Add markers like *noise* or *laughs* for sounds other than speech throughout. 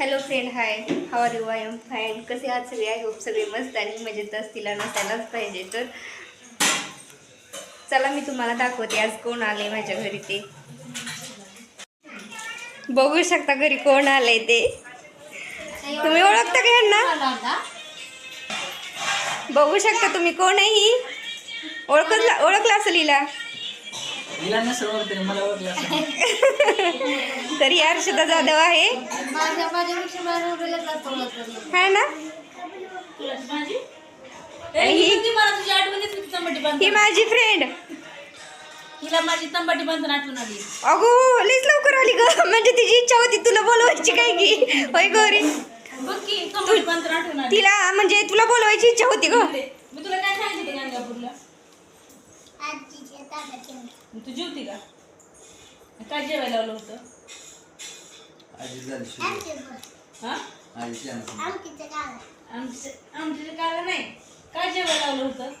Hello friend hi how are you I am fine कसे आहात सगळे? आय होप सगळे मस्त आणि मजेत असतीला नसायलाच पाहिजे तर. चला मी तुम्हाला दाखवते आज कोण आले माझ्या घरी ते. बघू शकता घरी कोण आलंय ते. तुम्ही ओळखता का यांना? बघू शकता तुम्ही कोण आहे ही? ओळखला ओळखला असेल हिला? तर हर्षदा जाधव आहे. है ना? ही. ही माझी फ्रेंड हिला माझी तंबाटी आठवण आली. अगो लईच लवकर आली ग. म्हणजे तिची इच्छा होती तुला बोलवायची काय की? होय गौरी तिला म्हणजे तुला बोलवायची इच्छा होती ग. मी तुला काय सांगितलं होतं गाणगापूरला? मग तू जेवती का? काय जेवायला लावलं होतं? आजी झाली. हा? आजीची आणखी. आमच्या आमच्या काय नाही. काय जेवायला लावलं होतं?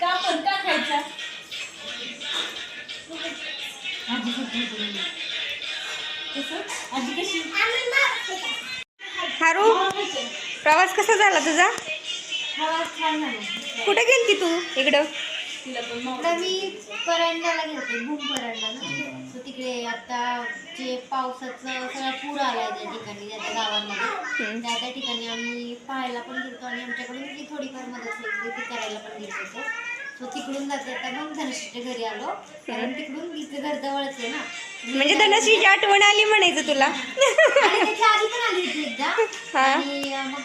का पण का खायचा? आजी खात होती. कसं? आजी कशी? हारू प्रवास कसा झाला तुझा? छान झालं. कुठे गेलती तू? इकडं. आता मी परांड्याला गेलते भूम परांडा ना. तर तिकडे आता जे पावसाचं सगळा पूर आलाय त्या ठिकाणी त्या त्या गावांमध्ये. त्या त्या ठिकाणी आम्ही पाहायला पण गेलतो आणि आमच्याकडून जी थोडीफार मदत होती ती करायला पण गेलो होतो सो तिकडून जाता जाता मग धनश्रीच्या घरी आलो. कारण तिकडून इथे घर जवळच आहे ना. म्हणजे धनश्रीची आठवण आली म्हणायचं तुला. आधी पण आली होती एकदा. आणि मग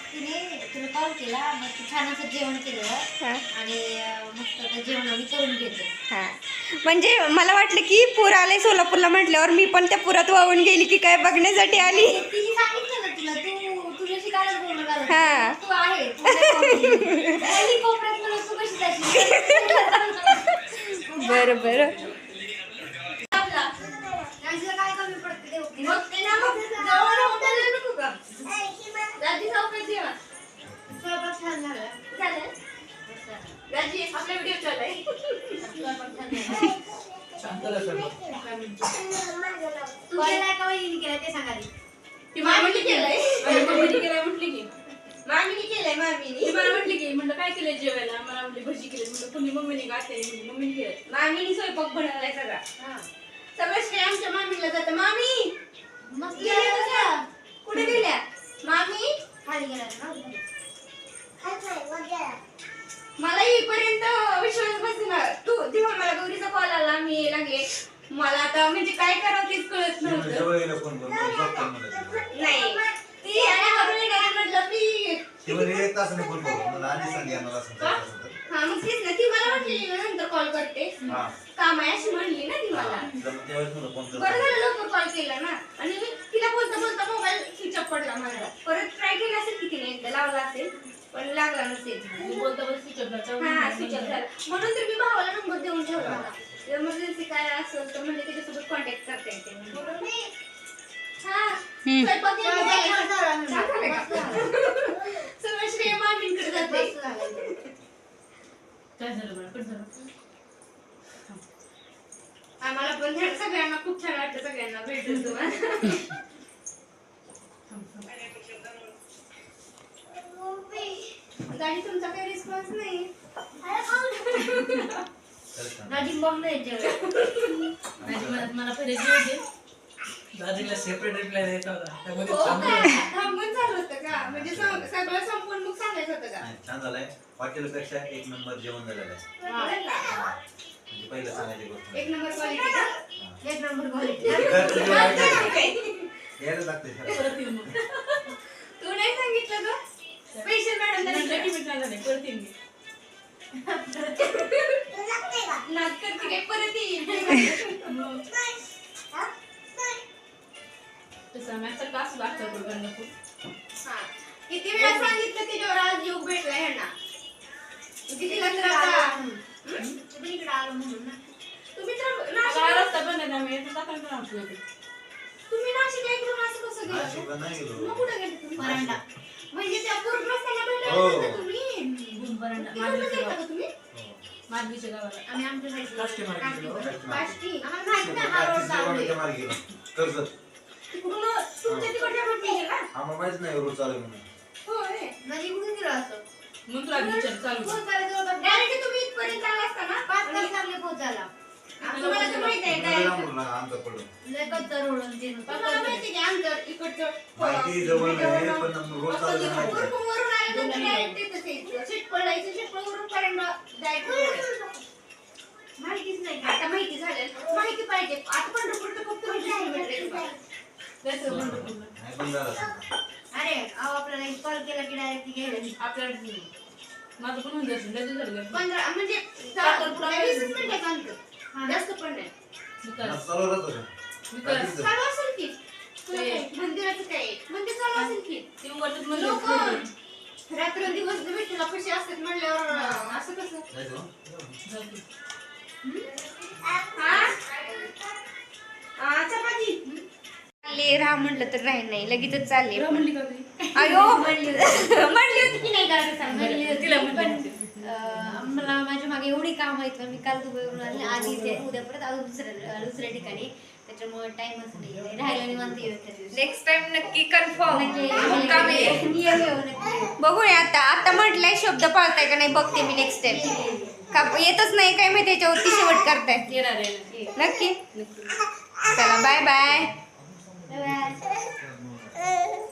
तुला कॉल केला मग ती छान असं जेवण केलं हा. आणि अं, मस्त आता जेवण आम्ही करून घेतो हा म्हणजे मला वाटलं की पूर आलाय सोलापूरला म्हटल्यावर मी पण त्या पुरात वाहून गेली की काय बघण्यासाठी आली तिने सांगितलं ना तुला तू तुझ्याशी कालच बोलणं झालं हा. तू आहे तू नाही कोपरी. पहिली कोपऱ्यात म्हणून तू कशी जाशील? *laughs* बरं बरं राजूला काय कमी पडतं ते ओके. मग ते ना मग जवळ राहून द्यायला नको का? राजी चौकात जेवा. स्वयंपाक छान झाला. झालं? राजी, आपला व्हिडिओ चालू आहे. तू केलाय का वहिनी केलाय ते सांगा आधी. ती मामीने केलंय. आणि मम्मीने केलंय म्हटली की. मामीने केलंय मामीने मला म्हटली की म्हणलं काय केलंय जेवायला मला म्हटली भजी केली म्हणलं कुणी मम्मीने म्हणली मम्मीने केलं मामीने स्वयंपाक बनवलाय सगळा हा. सगळं श्रेय आमच्या मामीला जातं मामी? का? कुठे गेल्या मामी खाली गेला ना मला येईपर्यंत विश्वास बसणार. तू तेव्हा मला गौरीचा कॉल आला मी लागे मला आता म्हणजे काय करावं तेच कळत नव्हतं. नाही ती आणि हरून येणार म्हटलं मी मला. हा? मग तेच ना ती मला म्हटली नंतर कॉल करते. हा. काम आहे अशी म्हणली ना ती मला. मला बरं झालं लवकर कॉल केला ना. आणि मी तिला बोलता बोलता मोबाईल स्विच ऑफ पडला माझा परत ट्राय केला असेल की तिने एकदा लावला असेल. पण लागला नसेल मी बोलता. हा स्विच ऑफ झाला. म्हणून तर मी भावाला नंबर देऊन ठेवला होता. इमर्जन्सी काय असेल तर म्हणजे त्याच्यासोबत कॉन्टॅक्ट करता येते म्हणून. हा स्वयंपाक. सगळं श्रेय मामींकडे जाते. मस्त झालं. काय झालं बाळा कट झालं? आम्हाला पण सगळ्यांना खूप छान वाटतं सगळ्यांना भेटून तुम्हाला. गाडी तुमचा काही रिस्पॉन्स नाही. राजी बॉम्ब नाही जेवण. माझी मनात मला पहिले जेव दे दाजीला सेपरेट रिप्लाय द्यायचा होता. त्यामध्ये हो थांबलो. थांबून चालू होतं का? म्हणजे सग- सगळं संपून मग सांगायचं होतं का? नाही, छान झालंय. हॉटेलपेक्षा एक नंबर जेवण झालेलं आहे. म्हणजे पहिलं सांगायची गोष्ट एक नंबर क्वालिटी का? एक नंबर क्वालिटी घरचं जेवण ऐकायचं. यायला लागतंय. खरं. परत येऊ मग तू नाही सांगितलं ग? किती वेळा सांगितलं त्याच्यावर आज योग भेटला ह्यांना किती लग्न तुम्ही इकडे आलो म्हणून ना. तुम्ही तर रस्ता बंद आहे त्यामुळे तुम्ही नाशिकला एकदम असं कसं गेलं. नाशिकला नाही गेलो. मग कुठं गेले तुम्ही? परांडा. म्हणजे त्या पूर्व रस्त्याला भेटला हो. होता तुम्ही? गुण परांडा. तिकडनं गेलता. का तुम्ही. माधवीच्या गावाला. आम्ही आमच्या घरी काष्टी मार्गी गेलो. काष्टी. आम्हाला माहीत नाही हा रोड चालू आहे. मार्गी कर्जत तिकडून तुमच्या तिकडच्या रोडने गेला? आम्हाला माहीत नाही रोड चालू आहे म्हणून. होय. म्हणजे इकडून गेलो असं. मग तुला विचार चालू डायरेक्ट तुम्ही इथपर्यंत आला असता ना? पाच तास लागले पोहोचायला. तुम्हाला तर माहीत आहे माहिती की आमचं इकडचं माहिती जवळ नाही पण रोड चालू आहे माहिती आहे. वरून आल्यानंतर direct तिथंच यायचं. शिटपळ जायचं, शिटपळवरून पर्यंत जायचं पुढे. माहितीच नाही का आता माहिती झालं माहिती पाहिजे आता पंढरपूर तर फक्त वीस किलोमीटर आहे बघा. त्याचं पंढरपूरला. नाही बंद झालं असेल. अरे अहो आपल्याला कॉल केला की डायरेक्ट घ्यायला आपल्याला. माझं पण होऊन जायचं झाले. पंधरा म्हणजे दहा- वीसच मिनिटाचं अंतर. हा ना. जास्त पण नाही मी कर- आज चालू राहत होतं. मी कर. बाकीचं. चालू असेल की तुला ते- काय? मंदिराचं काय आहे? मंदिर चालू असेल की ते उघडतात लोक खोलून. रात्र दिवस विठ्ठला कशी असतात म्हणल्यावर अं, असं कसं जायचं ना? जाते. आ, चपाती चालले राहा म्हटलं तर राही नाही लगेचच चालले तुला म्हणली का ती? अयो म्हणली *laughs* म्हणली होती की नाही म्हणली होती, तिला पण म्हणली. मला माझ्या मागे एवढी काम आहेत मी काल दुबईवरून आले आधी इथे उद्या परत अजून दुसऱ्या दुसऱ्या ठिकाणी. त्याच्यामुळे टाइमच नाही राहायला निवांत येऊ. नेक्स्ट टाइम नक्की कन्फर्म. बघूया आता. आता म्हटलंय शब्द पाळताय का नाही बघते मी नेक्स्ट टाइम का येतच नाही काय माहिती याच्यावरती? शेवट करताय. नक्की चला बाय बाय bye.